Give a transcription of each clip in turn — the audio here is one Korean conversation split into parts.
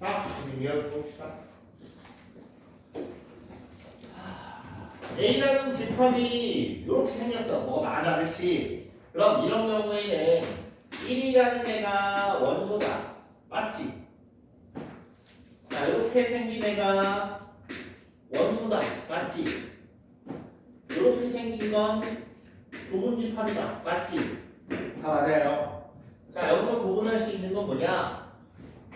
자, 우리 이어서 봅시다. A라는 집합이 이렇게 생겼어. 뭐 많아, 그렇지? 그럼 이런 경우에는 1이라는 애가 원소다. 맞지? 자, 이렇게 생긴 애가 원소다. 맞지? 이렇게 생긴 건 부분 집합이다. 맞지? 다 맞아요. 자, 여기서 구분할 수 있는 건 뭐냐?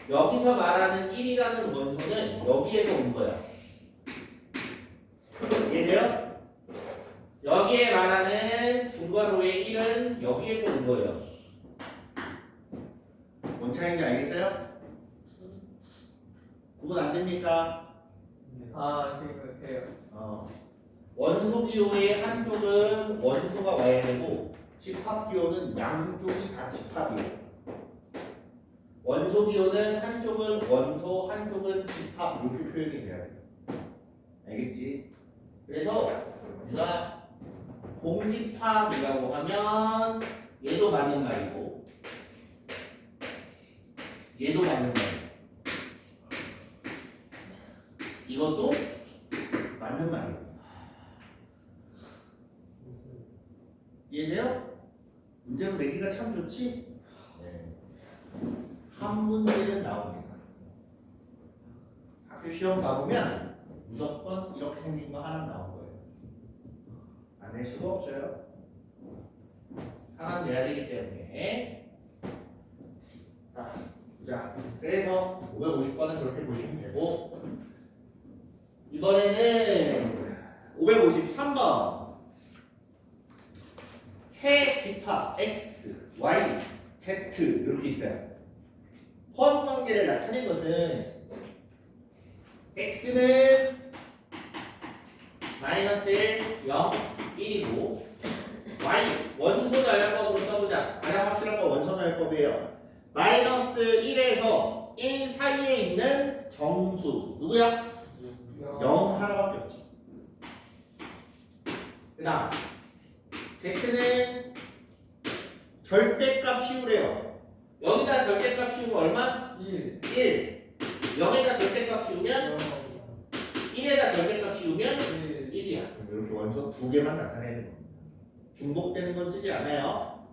여기서 말하는 1이라는 원소는 여기에서 온 거야. 이해돼요? 여기에 말하는 중괄호의 1은 여기에서 온 거예요. 뭔 차이인지 알겠어요? 구분 안 됩니까? 아 그거 돼요. 어. 원소 기호의 한쪽은 원소가 와야 되고 집합 기호는 양쪽이 다 집합이에요. 원소 기호는 한쪽은 원소, 한쪽은 집합 이렇게 표현이 돼야 돼요. 알겠지? 그래서 우리가 공집합이라고 하면 얘도 맞는 말이고 얘도 맞는 말이고 이것도 맞는 말이에요. 이해돼요? 문제로 내기가 참 좋지? 네. 한 문제는 나옵니다. 학교 시험 가보면 무조건 이렇게 생긴 거 하나 나온 거예요. 안 낼 수가 없어요. 하나 내야 되기 때문에. 자, 보자. 그래서 550번은 그렇게 보시면 되고, 이번에는 553번. 새 집합 x, y, z 이렇게 있어요. 포함 관계를 나타낸 것은 x는 마이너스 1, 0, 1이고 y 원소 나열법으로 써보자. 가장 확실한 건 원소 나열법이에요. 마이너스 1에서 1 사이에 있는 정수 누구야? 0 하나밖에 없지. 그다음 z는 절대값 씌우래요. 여기다 절대값 씌우면 얼마? 1 1. 0에다 절대값 씌우면 1에다 절대값 씌우면 1 1이야. 이렇게 원소 두 개만 나타내는 겁니다. 중복되는 건 쓰지 않아요.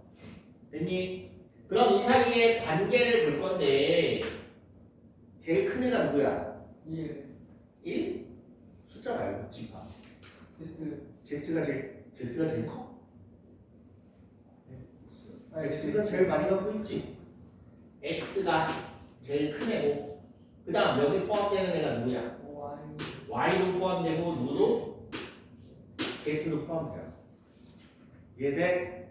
됐니? 그럼 이 사이에 관계를 볼 건데 제일 큰 애가 누구야? 1 1? 숫자 말고 집합. Z Z가 제일 Z가 제일 커? 아, X가 제일 많이 갖고 있지. X가 제일 큰 애고 그 다음 여기 포함되는 애가 누구야? Y Y도 포함되고 누도 Z도 포함돼요. 얘들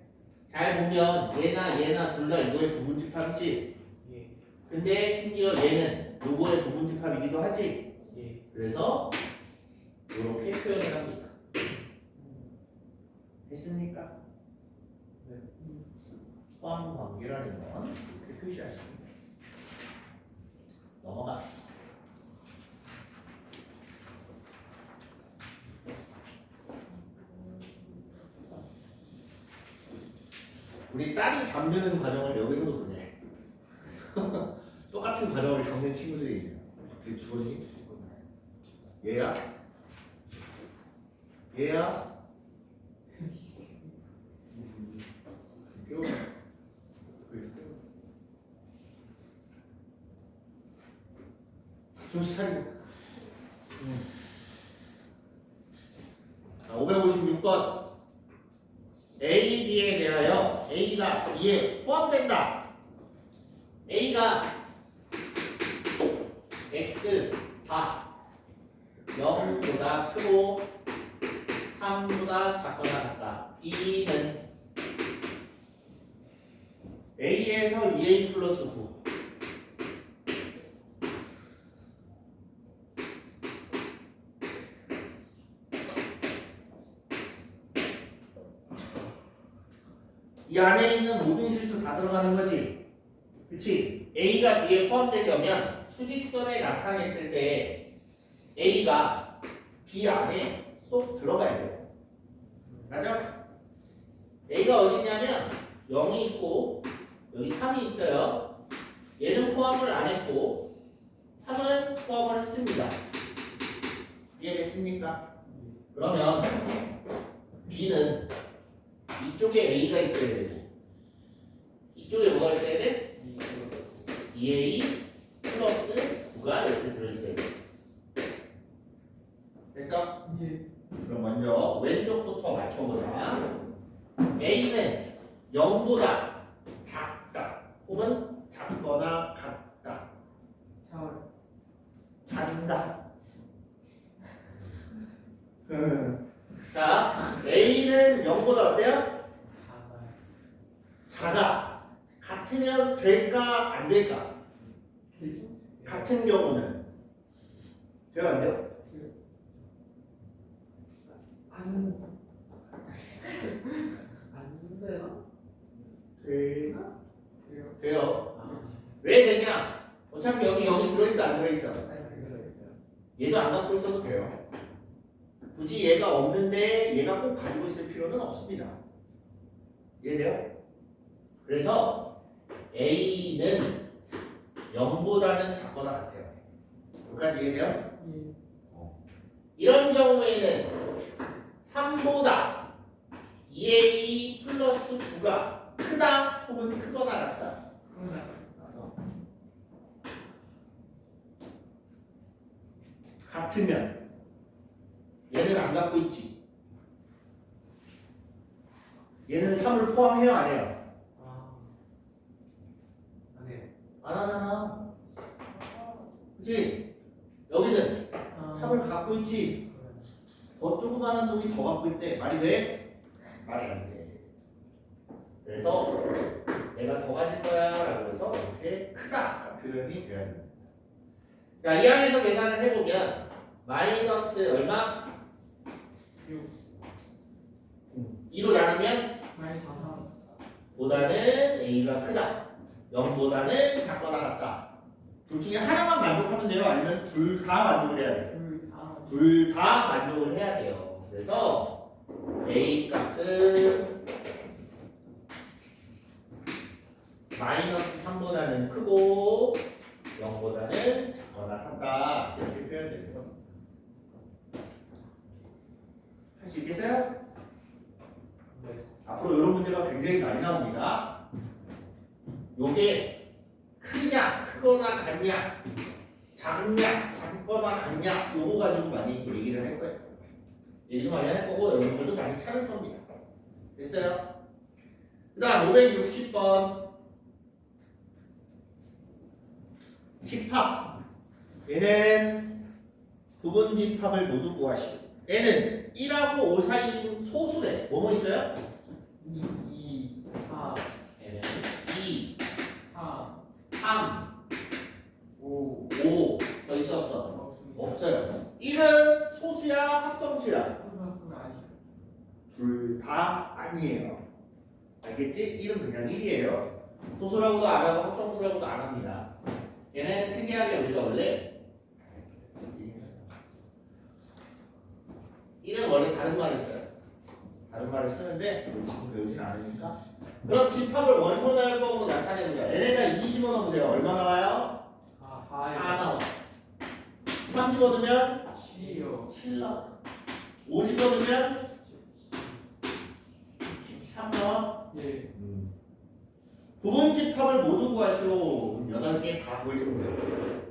잘 보면 얘나 얘나 둘 다 이거의 부분 집합이지. 예. 근데 심지어 얘는 요거의 부분 집합이기도 하지. 예. 그래서 이렇게 표현을 합니다. 됐습니까? 네. 포함 관계라는 건 표시하십니다. 넘어가. 우리 딸이 잠드는 과정을 여기서도 보내. 똑같은 과정을 겪는 친구들이 있네요. 어떻게 죽었니? 얘야? 얘야? 깨워. 그래, 깨워. 정신 차리고. 자, 556번. A, B에 A가 B에 포함된다. A가 X, 4, 0보다 크고 3보다 작거나 같다. B는 A에서 2A 플러스 9. 이 안에 있는 모든 실수 다 들어가는 거지. 그치? A가 B에 포함되려면 수직선에 나타냈을 때 A가 B 안에 쏙 들어가야 돼요. 맞아? A가 어디냐면 0이 있고 여기 3이 있어요. 얘는 포함을 안 했고 3은 포함을 했습니다. 이해됐습니까? 그러면 B는 이쪽에 A가 있어야 되고 이쪽에 뭐가 있어야 돼? 2A 플러스 9가 이렇게 들어있어야 돼. 됐어? 예. 그럼 먼저 왼쪽부터 맞춰보자. A는 0보다 작다 혹은 작거나 같다. 잔다. 음. 자, A는 0보다 어때요? 작아. 같으면 될까 안 될까? 같은 경우는 돼요 안 돼요? 안. 안? 돼요. 돼요. 아. 왜 되냐? 어차피 여기 여기 들어있어 안 들어있어? 얘도 안 갖고 있어도 돼요. 굳이 얘가 없는데 얘가 꼭 가지고 있을 필요는 없습니다. 이해돼요? 그래서 A는 0보다는 작거나 같아요. 여기까지 이해돼요? 예. 이런 경우에는 3보다 2A 플러스 9가 크다 혹은 크거나 같다. 같으면 얘는 안 갖고 있지. 얘는 3을 포함해요 안 해요? 아. 안 해요. 안 하잖아. 그치? 여기는 아. 3을 갖고 있지. 더 조그마한 놈이 더 갖고 있대. 말이 돼? 말이 안 돼. 그래서 내가 더 가질 거야 라고 해서 이렇게 크다 표현이 돼야 됩니다. 자, 이 안에서 계산을 해보면 마이너스 얼마? 육. 음, 2로 나누면. 보다는 A가 크다. 0보다는 작거나 같다. 둘 중에 하나만 만족하면 돼요? 아니면 둘 다 만족을 해야 돼요? 둘 다. 둘다 만족을 해야 돼요. 그래서 A 값은 마이너스 3보다는 크고 0보다는 작거나 같다. 이렇게 표현되고요. 할 수 있겠어요? 네. 앞으로 이런 문제가 굉장히 많이 나옵니다. 요게 크냐, 크거나 같냐, 작냐, 작거나 같냐, 요거 가지고 많이 얘기를 할 거예요. 얘기도 많이 할 거고, 여러분들도 많이 찾을 겁니다. 됐어요? 그 다음 560번. 집합. 얘는 부분 집합을 모두 구하시오. 얘는 1하고 5 사이인 소수래. 뭐뭐 있어요? 이, 이, 사, 얘는 2, 사, 3, 오. 5. 더 있어 없어? 없어요. 1은 소수야 합성수야? 둘 다 아니에요. 알겠지? 1은 그냥 1이에요. 소수라고도 안 하고 합성수라고도 안 합니다. 얘는 특이하게 우리가 원래 1은 원래 다른 말을 써요. 다른 말을 쓰는데 지금 배우진 않으니까. 그럼 집합을 원소 날법으로 나타내보자. 얘네가 2 집어넣으세요. 얼마 나와요? 아, 4 하요. 나와. 3 집어넣으면 7이요. 7 나와. 5 집어넣으면 13 나와. 예. 부분 집합을 모두 구하시오. 8개 다 구해주면 돼요.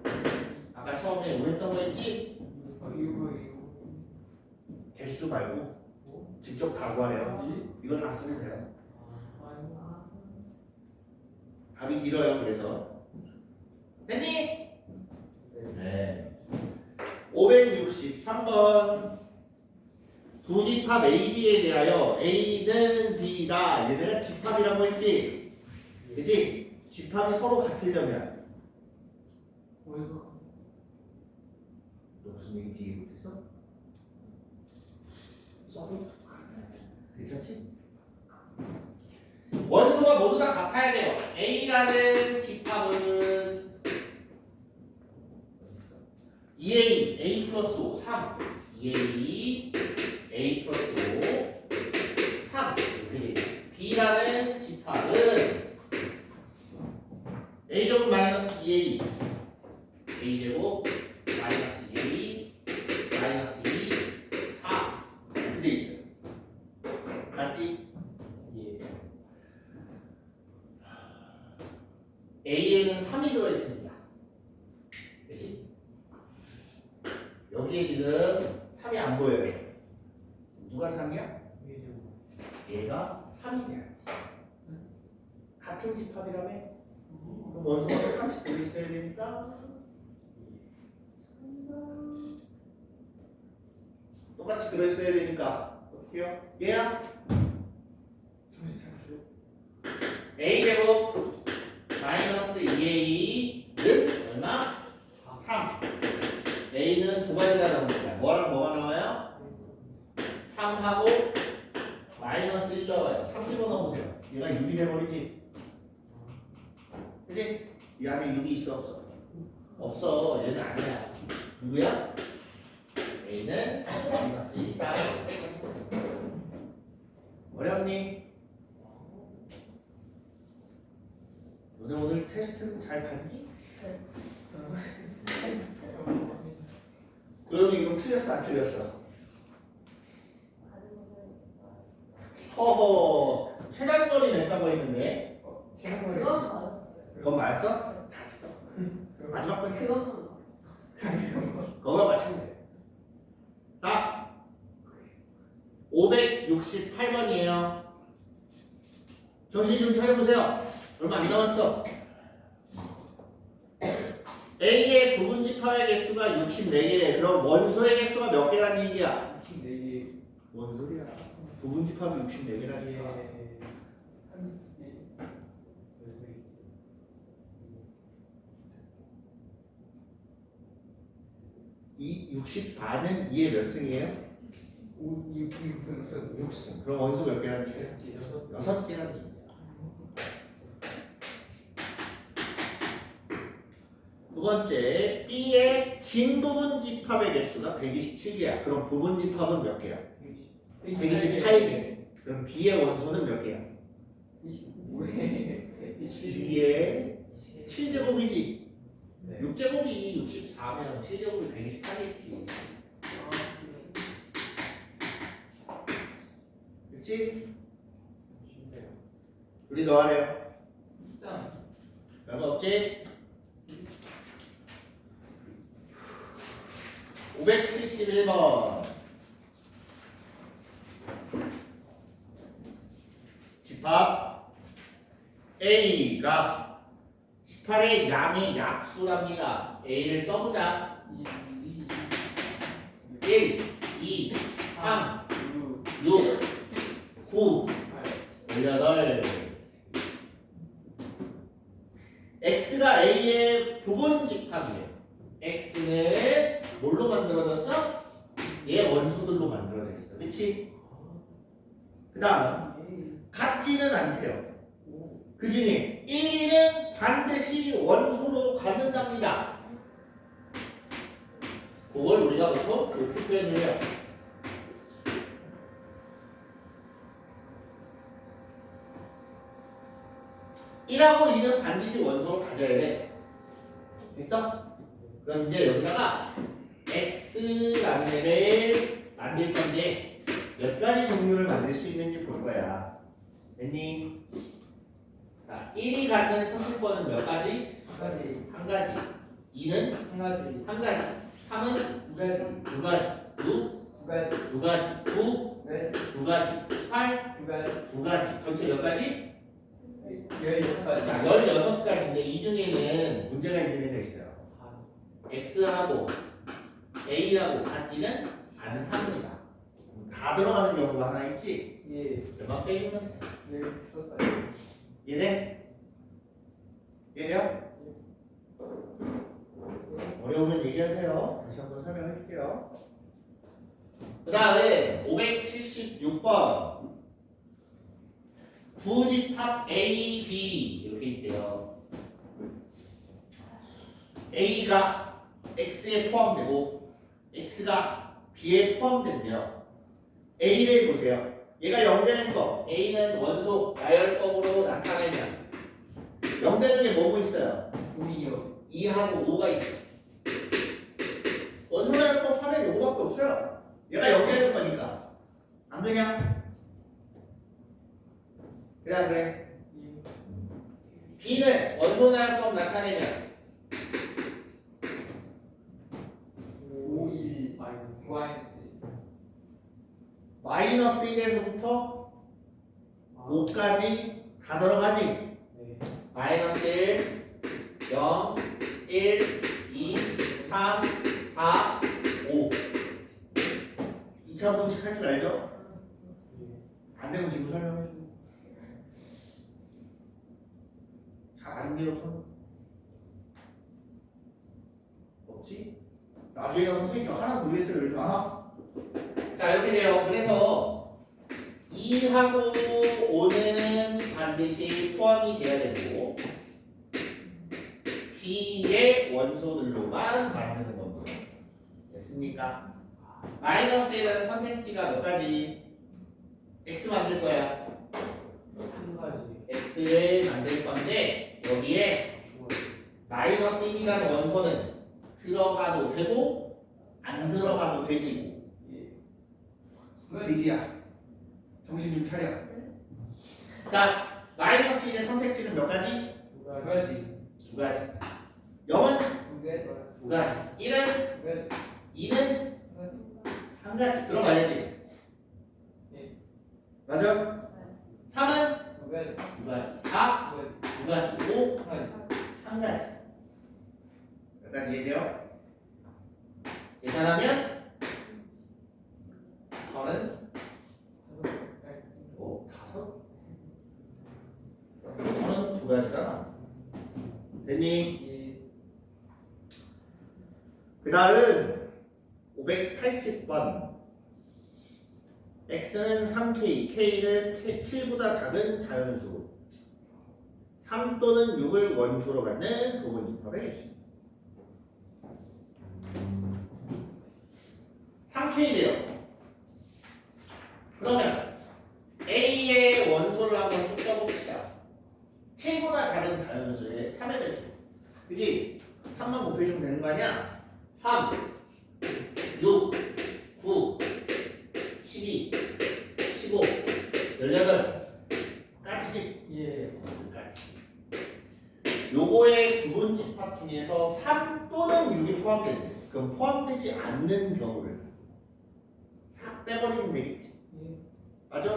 아까 처음에 우리 했던 거 있지? 이거, 이거, 이거. 개수 말고 직접 다 구하래요. 이? 이거 다 쓰면 돼요. 아. 답이 길어요. 그래서 됐니? 네. 네. 563번 부집합 A, B에 대하여 A는 B다. 얘네가 집합이라고 했지? 그치? 집합이 서로 같으려면 어디서? 무슨 얘기 뒤에 못했어? 써도? 괜찮지? 원소가 모두 다 같아야 돼요. A라는 집합은 2A, A 플러스 5, 3. 2A, A 플러스 5, 3. 이렇게 돼요. B라는 집합은 A 제곱 마이너스 2A, a제곱 마이너스 2a 마이너스 2 4 이렇게 돼 있어요 맞지? 예. a에는 3이 들어있습니다 그치? 여기에 지금 3이 안 보여요 누가 3이야? 이게 좀 얘가 3이 돼야지 같은 집합이라며? 그럼 원소가 똑같이 들어있어야 되니까 똑같이 들어있어야 되니까 어떻게 해요? 얘야? 정신 차렸어요. a제곱 마이너스 2a는 얼마? 3 a는 두 가지가 나옵니다 뭐랑 뭐가 나와요? 3하고 마이너스 1 나와요 3 집어넣으세요 얘가 6이 돼버리지 그치? 이 안에 6이 있어 없어? 없어 얘는 아니야 누구야? a는 마이너스 1이다 어렵니? 너네 오늘 테스트는 잘 봤니? 그럼 이건 틀렸어 안 틀렸어? 허허 최단거리 냈다고 했는데 최고의 그건 맞았어요. 그건 맞았어? 잘했어 마지막 번 그건 잘했어. 그거 맞추면 돼. 자, 568번이에요. 정신 좀 차려보세요. 얼마 안 남았어. A의 부분집합의 개수가 64개. 그럼 원소의 개수가 몇 개란 얘기야? 64개. 뭔 소리야? 부분집합이 64개라니까. 예. 한 예. 몇 세? 이 64는 2의 몇 승이에요? 오, 이, 이 무슨 무슨 6승. 그럼 원소 몇 개란 얘기야? 여섯 개, 여섯 개. 여섯 개란 얘기야. 두 번째, B의 진 부분 집합의 개수가 127개야. 그럼 부분 집합은 몇 개야? 128개. 그럼 B의 원소는 몇 개야? 25회. 2의 7제곱이지. 네. 6제곱이 64면 7제곱이 128겠지. 그렇지? 쉽네요. 우리 너 하래요. 일단 별거 없지? 571번 집합 A가 18의 양의 약수랍니다. A를 써보자. 1, 2, 3, 6, 9, 18 x가 a의 부분 집합이에요. x는 뭘로 만들어졌어? 얘 원소들로 만들어져 있어. 그치? 그 다음 같지는 않대요. 그 중에 1위는 반드시 원소로 갖는답니다. 그걸 우리가 보통 이렇게 표현을 해요. 1하고 2는 반드시 원소를 가져야 돼. 됐어? 그럼 이제 여기다가 x라는 애를 만들 건데 몇 가지 종류를 만들 수 있는지 볼 거야. 됐니? 자, 1이 갖는 선택권은 몇 가지? 한 가지, 한 가지. 2는 한 가지, 한 가지. 3은 두 가지, 두 가지. 6, 두 가지, 두 가지. 9, 네, 두 가지. 8, 두 가지, 두 가지. 전체 몇 가지? 열여섯 가지. 자, 16가지인데 이 중에는 문제가 있는 애가 있어요. 아, X하고 A하고 같지는 않답니다. 다 들어가는 경우가 하나 있지? 예, 몇만 빼주면 돼. 가지. 얘네? 얘네요? 어려우면 얘기하세요. 다시 한번 설명해 줄게요. 그 다음에 576번 부집합 A, B 이렇게 있대요. A가 X에 포함되고 X가 B에 포함된대요. A를 보세요. 얘가 0 되는 거 A는 원소 나열법으로 나타내면 0 되는 게 뭐고 있어요? 우리요. 2하고 5가 있어. 원소라는 법 하면 요거밖에 없어요. 얘가 연결된 거니까. 안 그냥? 그래 안 그래? B는 원소나연법 나타내면 5, 1 마이너스 마이너스 마이너스 1에서부터 5까지 다 들어가지? 네. 마이너스 1, 0, 1, 2, 3, 4, 5 2차 공식 할 줄 알죠? 안 되면 지금 설명해 줘. 잘안 돼요, 손. 없지? 나중에 가서 선생님 하나 모르겠어요. 이러지 마. 자, 이렇게 돼요. 그래서 2하고 5는 반드시 포함이 돼야 되고 B의 원소들로만 만드는 겁니다. 됐습니까? 마이너스 1은 선택지가 몇 가지? X 만들 거야. 한 가지 X를 만들 건데 여기에 마이너스 1이라는 원소는 들어가도 되고 안 들어가도 되지. 예. 돼지야. 정신 좀 차려. 자, 마이너스 1의 선택지는 몇 가지? 두 가지 두 가지. 0은 두 가지 두 가지. 1은 두 가지 2는 두 가지 한 가지 들어가야지. 네. 맞아? 3은 두 가지 두 가지. 4, 두 가지 두 가지. 5, 한 가지 한 가지. 몇 가지 이해돼요? 계산하면 서른 오 다섯 서른 두 가지잖아. 됐니? 예. 그 다음 580번 x는 3k, k는 7보다 작은 자연수. 3 또는 6을 원소로 갖는 부분집합의 개수 3k래요. 그러면 a의 원소를 한번 쭉 써봅시다. 7보다 작은 자연수의 3의 배수. 그지? 3만 곱해주면 되는 거 아니야? 3, 6, 9, 12, 15, 18 까지지? 예. 까지 요거의 부분 집합 중에서 3 또는 6이 포함되는 그럼 포함되지 않는 경우를 싹 빼버리면 되겠지 예. 맞아?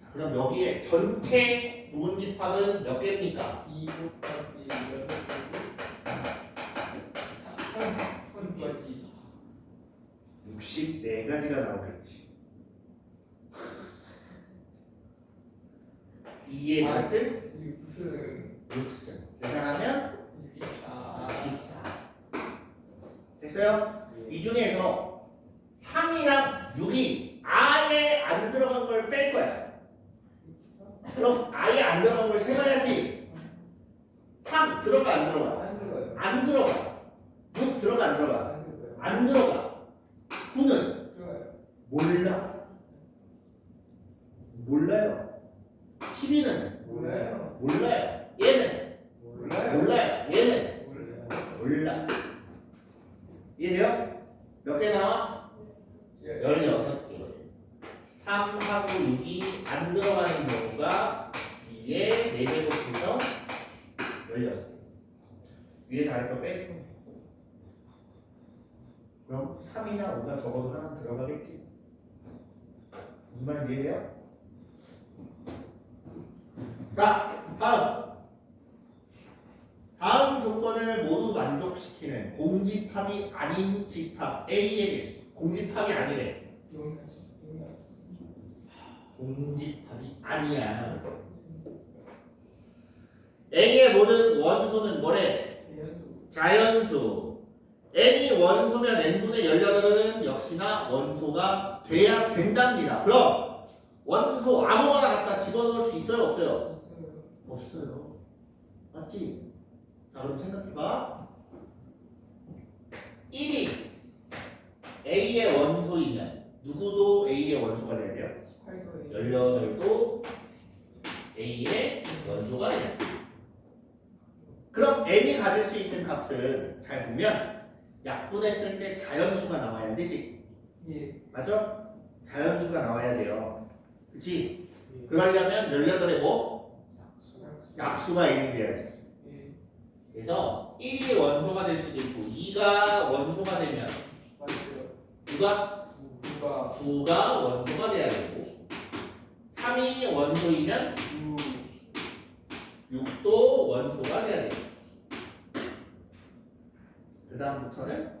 자, 그럼 여기에 전체 부분 집합은 몇 개입니까? 2 곱하기 6두 가지 64가지가 나오겠지. 이의 아. 값은 6승 6승. 계산하면 64 64. 됐어요? 이 중에서 3이랑 6이 아예 안 들어간 걸 뺄 거야. 그럼 아예 안 들어간 걸 세봐야지. 3 들어가 안 들어가? 안 들어가요 안 들어가. 6 들어가 안 들어가? 안 들어가. 9는 들어가요 몰라. 몰라요. 12는 몰라요 몰라요. 얘는 몰라요 몰라요. 얘는 몰라. 이해돼요? 몇 개 나와? 예. 16개거든. 3하고 6이 안 들어가는 경우가 뒤에 4개 곱해서 16개. 위에 자리 거 빼주면 돼. 그럼 3이나 5가 적어도 하나 들어가겠지. 무슨 말인지 이해돼요? 자, 다음. 다음 조건을 모두 만족시키는 공집합이 아닌 집합 A의 개수. 공집합이 아니래. 공집합이 아니야. A의 모든 원소는 뭐래? 연수 자연수. n이 원소면 n분의 18은 역시나 원소가 돼야 된답니다. 그럼 원소 아무거나 갖다 집어넣을 수 있어요? 없어요? 없어요. 맞지? 자, 그럼 생각해봐. 1이 A의 원소이면 누구도 A의 원소가 돼야 돼요? 18도에 18도 A의 원소가 돼요. 그럼 N이 가질 수 있는 값은 잘 보면 약분했을 때 자연수가 나와야 되지. 예. 맞아? 자연수가 나와야 돼요. 그치? 예. 그러려면 18에 뭐? 약수가 n이 돼야지. 예. 그래서 1이 원소가 될 수도 있고 2가 원소가 되면. 누가? 누가 9가 원소가 돼야 되고 3이 원소이면 유 6도 원소가 돼야 돼요. 그 다음부터는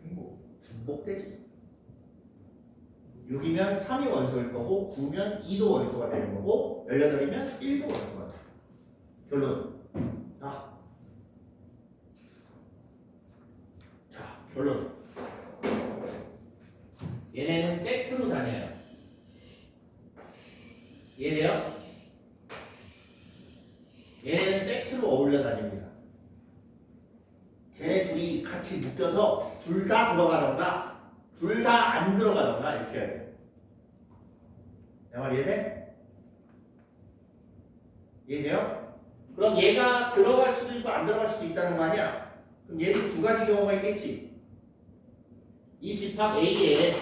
중복 중복되지. 6이면 3이 원소일 거고 9면 2도 원소가 되는 거고 18이면 1도 원소가 돼. 결론. 자. 자, 결론. 얘네는 세트로 다녀요. 이해돼요? 얘네는 세트로 어울려 다닙니다. 쟤네 둘이 같이 묶여서 둘 다 들어가던가 둘 다 안 들어가던가 이렇게 해야 돼. 내말 이해돼? 이해돼요? 그럼 얘가 들어갈 수도 있고 안 들어갈 수도 있다는 거 아니야? 그럼 얘도 두 가지 경우가 있겠지. 이 집합 A에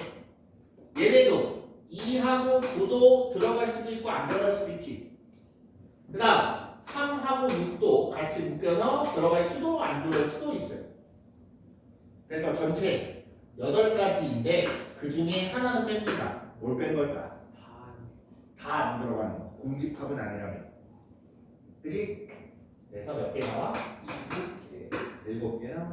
얘네도 2하고 9도 들어갈 수도 있고 안 들어갈 수도 있지. 그 다음 3하고 6도 같이 묶여서 들어갈 수도 안 들어갈 수도 있어요. 그래서 전체 8가지인데 그 중에 하나는 뺍니다. 뭘 뺀 걸까? 다 안 들어가는 거. 공집합은 아니라면. 그지? 그래서 몇 개 나와? 일곱 개 나와.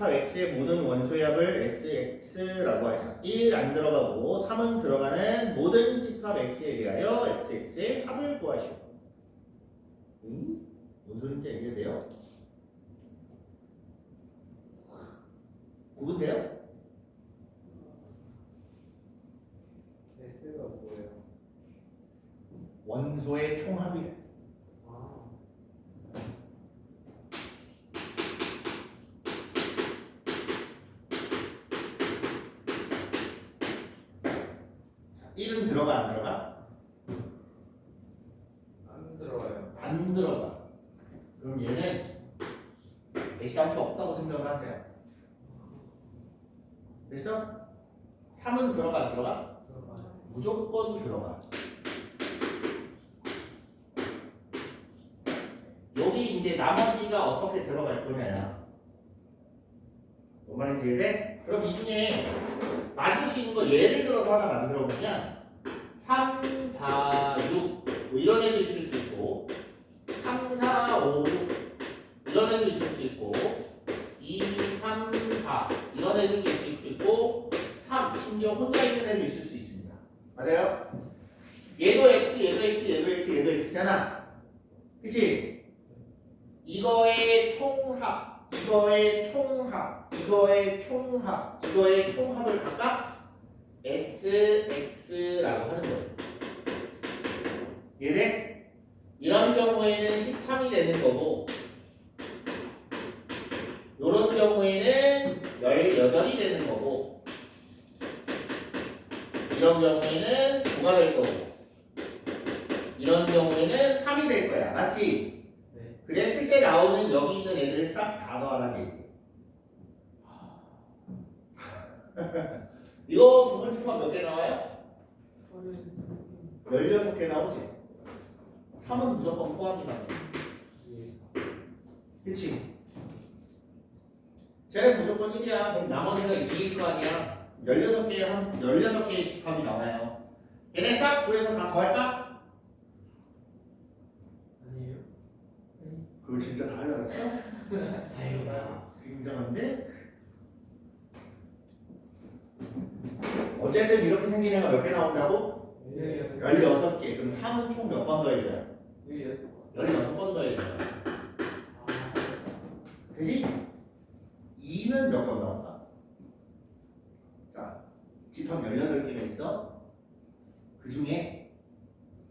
18x의 모든 원소약을 sx라고 하죠. 1 안 들어가고 3은 들어가는 모든 집합 x에 대하여 xx의 합을 구하시오. 음? 뭔 소린지 알겠네요. 구분돼요? S가 뭐예요? 원소의 총합이래. 들어가 안 들어가? 안 들어가요. 안 들어가. 그럼 얘는 X한테 없다고 생각을 하세요. 그래서 3은 들어가 안 들어가? 들어가요. 무조건 들어가. 여기 이제 나머지가 어떻게 들어갈 거냐야. 뭔 말인지 이해 돼? 그럼 이 중에 만들 수 있는 거 예를 들어서 하나 만들어 보면 3, 4, 6 뭐 이런 애도 있을 수 있고 3, 4, 5, 6 이런 애도 있을 수 있고 2, 3, 4 이런 애들도 있을 수 있고 3 심지어 혼자 있는 애도 있을 수 있습니다. 맞아요? 얘도 x, 얘도 x, 얘도 x, 얘도 x잖아. 그치? 이거의 총합, 이거의 총합, 이거의 총합, 이거의 총합을 각각 SX라고 하는 거예요. 이해돼? 이런 경우에는 13이 되는 거고, 이런 경우에는 18이 되는 거고, 이런 경우에는 9가 될 거고, 이런 경우에는 3이 될 거야. 맞지? 네. 그랬을 때 나오는 여기 있는 애들 싹 얘기. 이거 부분 집합 몇 개 나와요? 서른 16개 나오지? 3은 무조건 포함이라네. 예. 그치? 쟤는 무조건 1이야. 그럼 나머지가 2일 거 아니야. 16개의 한, 16개의 집합이 나와요. 얘네 싹 구해서 다 더할까? 아니에요? 그걸 진짜 다 하려고 했어? 아이고야. 굉장한데? 어쨌든 이렇게 생긴 애가 몇 개 나온다고? 예. 16개. 그럼 3은 총 몇 번 더해줘요? 예. 16번 더해줘요. 그지? 2는 몇 번 나올까? 자, 집합 18개가 있어. 그 중에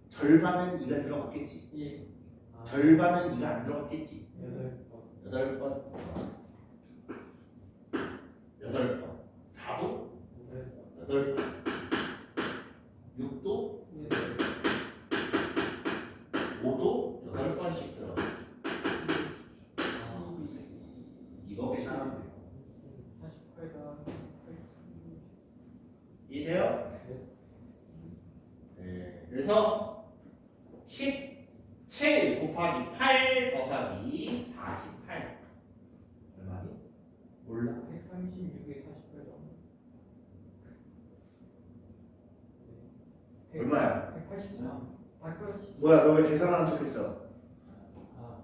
절반은 2가 들어갔겠지. 이. 아, 절반은 2가 안 들어갔겠지. 여덟 번. 8번. 8번. 4도? 여덟 번. 8번. 6도? 일곱. 5도? 8번씩 들어가. 아, 이거 계산하면 돼요. 48가. 이해돼요? 네. 그래서 17 곱하기 8 더하기 48 얼마니? 몰라. 136에 48점. 얼마야? 183. 아, 그렇지. 뭐야 너 왜 계산하는 척했어? 아,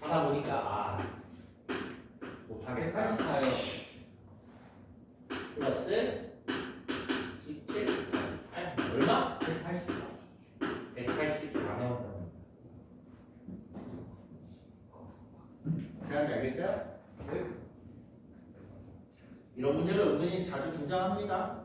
하다 보니까 아 못하겠다 184요. 플러스 17 8 얼마? 184. 184 나온다 대단히 알겠어요? 네. 이런 문제가 은근히 자주 등장합니다